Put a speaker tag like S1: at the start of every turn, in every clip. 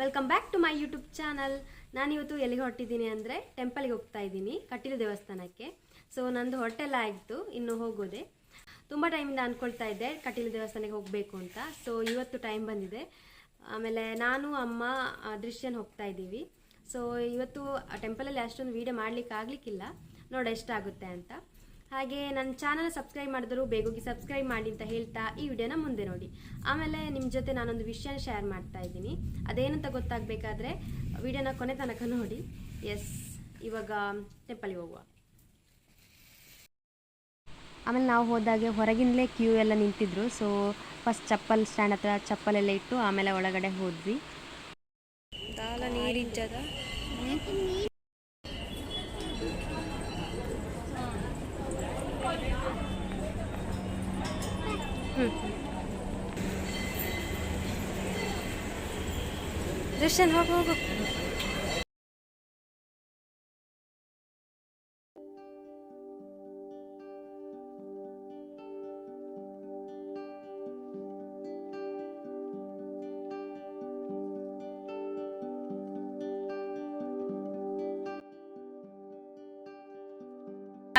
S1: Welcome back to my YouTube channel ನಾನಿವತ್ತು ಎಲ್ಲಿಗೆ ಹೊರಟಿದ್ದೀನಿ ಅಂದರೆ ಟೆಂಪಲ್ಗೆ ಹೋಗ್ತಾ ಇದ್ದೀನಿ, ಕಟೀಲು ದೇವಸ್ಥಾನಕ್ಕೆ. ಸೊ ನಂದು ಹೊಟ್ಟೆಲ್ಲ ಆಯಿತು ಇನ್ನು ಹೋಗೋದೆ. ತುಂಬ ಟೈಮಿಂದ ಅಂದ್ಕೊಳ್ತಾ ಇದ್ದೆ ಕಟೀಲು ದೇವಸ್ಥಾನಕ್ಕೆ ಹೋಗಬೇಕು ಅಂತ. ಸೊ ಇವತ್ತು ಟೈಮ್ ಬಂದಿದೆ. ಆಮೇಲೆ ನಾನು, ಅಮ್ಮ ದೃಶ್ಯನ ಹೋಗ್ತಾ ಇದ್ದೀವಿ. ಸೊ ಇವತ್ತು ಟೆಂಪಲಲ್ಲಿ ಅಷ್ಟೊಂದು ವೀಡಿಯೋ ಮಾಡಲಿಕ್ಕೆ ಆಗಲಿಕ್ಕಿಲ್ಲ. ನೋಡೋ, ಎಷ್ಟಾಗುತ್ತೆ ಅಂತ. ಹಾಗೆ ನನ್ನ ಚಾನಲ್ ಸಬ್ಸ್ಕ್ರೈಬ್ ಮಾಡಿದ್ರು ಬೇಗೋಗಿ ಸಬ್ಸ್ಕ್ರೈಬ್ ಮಾಡಿ ಅಂತ ಹೇಳ್ತಾ ಈ ವಿಡಿಯೋನ ಮುಂದೆ ನೋಡಿ. ಆಮೇಲೆ ನಿಮ್ಮ ಜೊತೆ ನಾನೊಂದು ವಿಷಯ ಶೇರ್ ಮಾಡ್ತಾ ಇದ್ದೀನಿ. ಅದೇನಂತ ಗೊತ್ತಾಗಬೇಕಾದ್ರೆ ವಿಡಿಯೋನ ಕೊನೆ ತನಕ ನೋಡಿ. ಎಸ್ ಇವಾಗ ಟೆಂಪಲ್ಗೆ ಹೋಗುವ. ಆಮೇಲೆ ನಾವು ಹೋದಾಗೆ ಹೊರಗಿನಲೇ ಕ್ಯೂ ಎಲ್ಲ ನಿಂತಿದ್ರು. ಸೊ ಫಸ್ಟ್ ಚಪ್ಪಲ್ ಸ್ಟ್ಯಾಂಡ್ ಹತ್ರ ಚಪ್ಪಲೆಲ್ಲ ಇಟ್ಟು ಆಮೇಲೆ ಒಳಗಡೆ ಹೋದ್ವಿ. Hı. Düşen hava bak.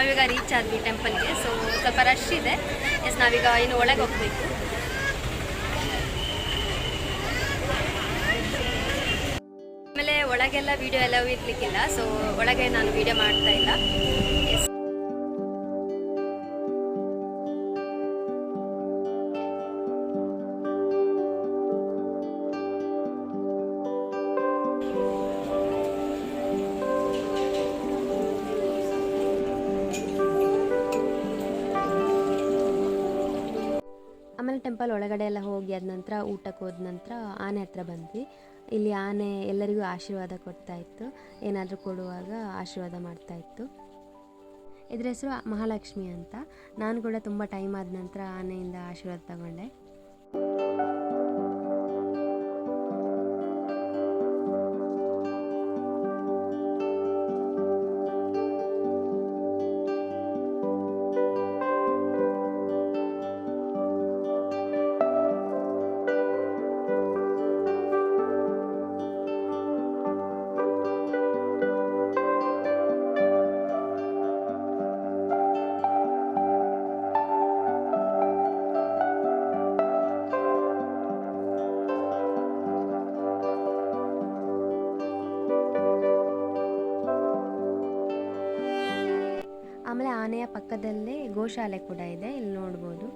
S1: ನಾವೀಗ ರೀಚ್ ಆದ್ವಿ ಟೆಂಪಲ್ಗೆ ಸೊ ಸ್ವಲ್ಪ ರಶ್ ಇದೆ. ಎಸ್ ನಾವೀಗ ಇನ್ನು ಒಳಗೆ ಹೋಗ್ಬೇಕು. ಆಮೇಲೆ ಒಳಗೆಲ್ಲ ವೀಡಿಯೋ ಎಲ್ಲವೂ ಇರ್ಲಿಕ್ಕಿಲ್ಲ. ಸೊ ಒಳಗೆ ನಾನು ವೀಡಿಯೋ ಮಾಡ್ತಾ ಇಲ್ಲ. ಎಸ್ ಟೆಂಪಲ್ ಒಳಗಡೆ ಎಲ್ಲ ಹೋಗಿ ಆದ ನಂತರ ಊಟಕ್ಕೆ ಹೋದ ನಂತರ ಆನೆ ಹತ್ರ ಬಂದ್ವಿ. ಇಲ್ಲಿ ಆನೆ ಎಲ್ಲರಿಗೂ ಆಶೀರ್ವಾದ ಕೊಡ್ತಾ ಇತ್ತು. ಏನಾದರೂ ಕೊಡುವಾಗ ಆಶೀರ್ವಾದ ಮಾಡ್ತಾ ಇತ್ತು. ಇದ್ರ ಹೆಸರು ಮಹಾಲಕ್ಷ್ಮಿ ಅಂತ. ನಾನು ಕೂಡ ತುಂಬ ಟೈಮ್ ಆದ ನಂತರ ಆನೆಯಿಂದ ಆಶೀರ್ವಾದ ತಗೊಂಡೆ. ಆಮೇಲೆ ಆನೆಯ ಪಕ್ಕದಲ್ಲೇ ಗೋಶಾಲೆ ಕೂಡ ಇದೆ, ಇಲ್ಲಿ ನೋಡ್ಬೋದು.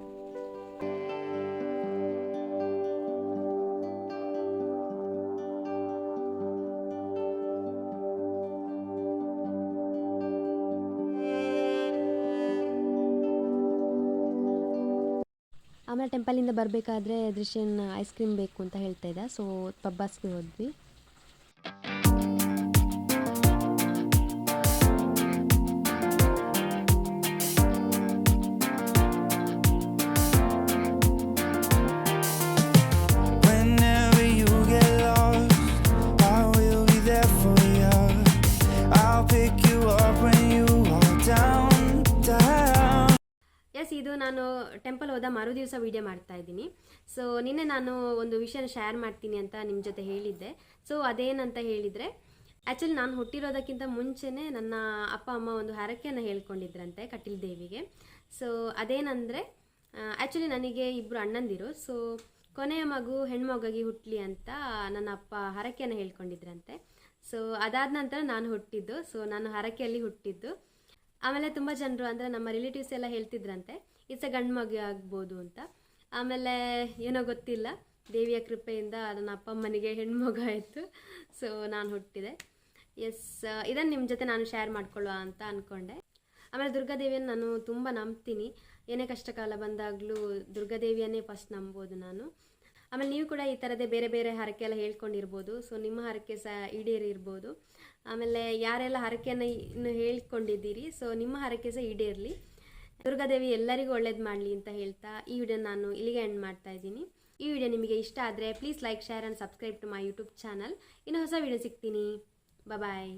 S1: ಆಮೇಲೆ ಟೆಂಪಲಿಂದ ಬರಬೇಕಾದ್ರೆ ದೃಶ್ಯನ್ ಐಸ್ ಕ್ರೀಮ್ ಬೇಕು ಅಂತ ಹೇಳ್ತಾ ಇದ್ದ, ಸೊ ಪಬ್ಬಾಸ್ಗೆ ಹೋದ್ವಿ. ನಾನು ಟೆಂಪಲ್ ಹೋದ ಮರು ದಿವಸ ವಿಡಿಯೋ ಮಾಡ್ತಾ ಇದ್ದೀನಿ. ಸೊ ನಿನ್ನೆ ನಾನು ಒಂದು ವಿಷಯನ ಶೇರ್ ಮಾಡ್ತೀನಿ ಅಂತ ನಿಮ್ಮ ಜೊತೆ ಹೇಳಿದ್ದೆ. ಸೊ ಅದೇನಂತ ಹೇಳಿದರೆ ಆ್ಯಕ್ಚುಲಿ ನಾನು ಹುಟ್ಟಿರೋದಕ್ಕಿಂತ ಮುಂಚೆನೇ ನನ್ನ ಅಪ್ಪ, ಅಮ್ಮ ಒಂದು ಹರಕೆಯನ್ನು ಹೇಳ್ಕೊಂಡಿದ್ರಂತೆ ಕಟೀಲ್ ದೇವಿಗೆ. ಸೊ ಅದೇನಂದರೆ ಆ್ಯಕ್ಚುಲಿ ನನಗೆ ಇಬ್ಬರು ಅಣ್ಣಂದಿರು. ಸೊ ಕೊನೆಯ ಮಗು ಹೆಣ್ಮಗಾಗಿ ಹುಟ್ಟಲಿ ಅಂತ ನನ್ನ ಅಪ್ಪ ಹರಕೆಯನ್ನು ಹೇಳ್ಕೊಂಡಿದ್ರಂತೆ. ಸೊ ಅದಾದ ನಂತರ ನಾನು ಹುಟ್ಟಿದ್ದು. ಸೊ ನಾನು ಹರಕೆಯಲ್ಲಿ ಹುಟ್ಟಿದ್ದು. ಆಮೇಲೆ ತುಂಬ ಜನರು ಅಂದರೆ ನಮ್ಮ ರಿಲೇಟಿವ್ಸ್ ಎಲ್ಲ ಹೇಳ್ತಿದ್ರಂತೆ ಅ ಗಂಡು ಮಗ ಆಗ್ಬೋದು ಅಂತ. ಆಮೇಲೆ ಏನೋ ಗೊತ್ತಿಲ್ಲ. ದೇವಿಯ ಕೃಪೆಯಿಂದ ನನ್ನ ಅಪ್ಪ ಅಮ್ಮನಿಗೆ ಹೆಣ್ಮಗು ಆಯಿತು. ಸೊ ನಾನು ಹುಟ್ಟಿದೆ. ಎಸ್ ಇದನ್ನು ನಿಮ್ಮ ಜೊತೆ ನಾನು ಶೇರ್ ಮಾಡ್ಕೊಳ್ಳುವ ಅಂತ ಅಂದ್ಕೊಂಡೆ ಆಮೇಲೆ ದುರ್ಗಾದೇವಿಯನ್ನು ನಾನು ತುಂಬ ನಂಬ್ತೀನಿ. ಏನೇ ಕಷ್ಟಕಾಲ ಬಂದಾಗಲೂ ದುರ್ಗಾದೇವಿಯನ್ನೇ ಫಸ್ಟ್ ನಂಬೋದು ನಾನು. ಆಮೇಲೆ ನೀವು ಕೂಡ ಈ ಥರದೇ ಬೇರೆ ಬೇರೆ ಹರಕೆ ಎಲ್ಲ ಹೇಳ್ಕೊಂಡಿರ್ಬೋದು. ಸೊ ನಿಮ್ಮ ಹರಕೆ ಸಹ ಈಡೇರಿರ್ಬೋದು. ಆಮೇಲೆ ಯಾರೆಲ್ಲ ಹರಕೆಯನ್ನು ಇನ್ನು ಹೇಳ್ಕೊಂಡಿದ್ದೀರಿ? ಸೊ ನಿಮ್ಮ ಹರಕೆ ಸಹ ಈಡೇರಲಿ. ದುರ್ಗಾದೇವಿ ಎಲ್ಲರಿಗೂ ಒಳ್ಳೇದು ಮಾಡಲಿ ಅಂತ ಹೇಳ್ತಾ ಈ ವಿಡಿಯೋ ನಾನು ಇಲ್ಲಿಗೆ ಎಂಡ್ ಮಾಡ್ತಾ ಇದ್ದೀನಿ. ಈ ವಿಡಿಯೋ ನಿಮಗೆ ಇಷ್ಟ ಆದರೆ please like share and subscribe to my YouTube channel ಇನ್ನು ಹೊಸ ವಿಡಿಯೋ ಸಿಗ್ತೀನಿ. ಬಾಯ್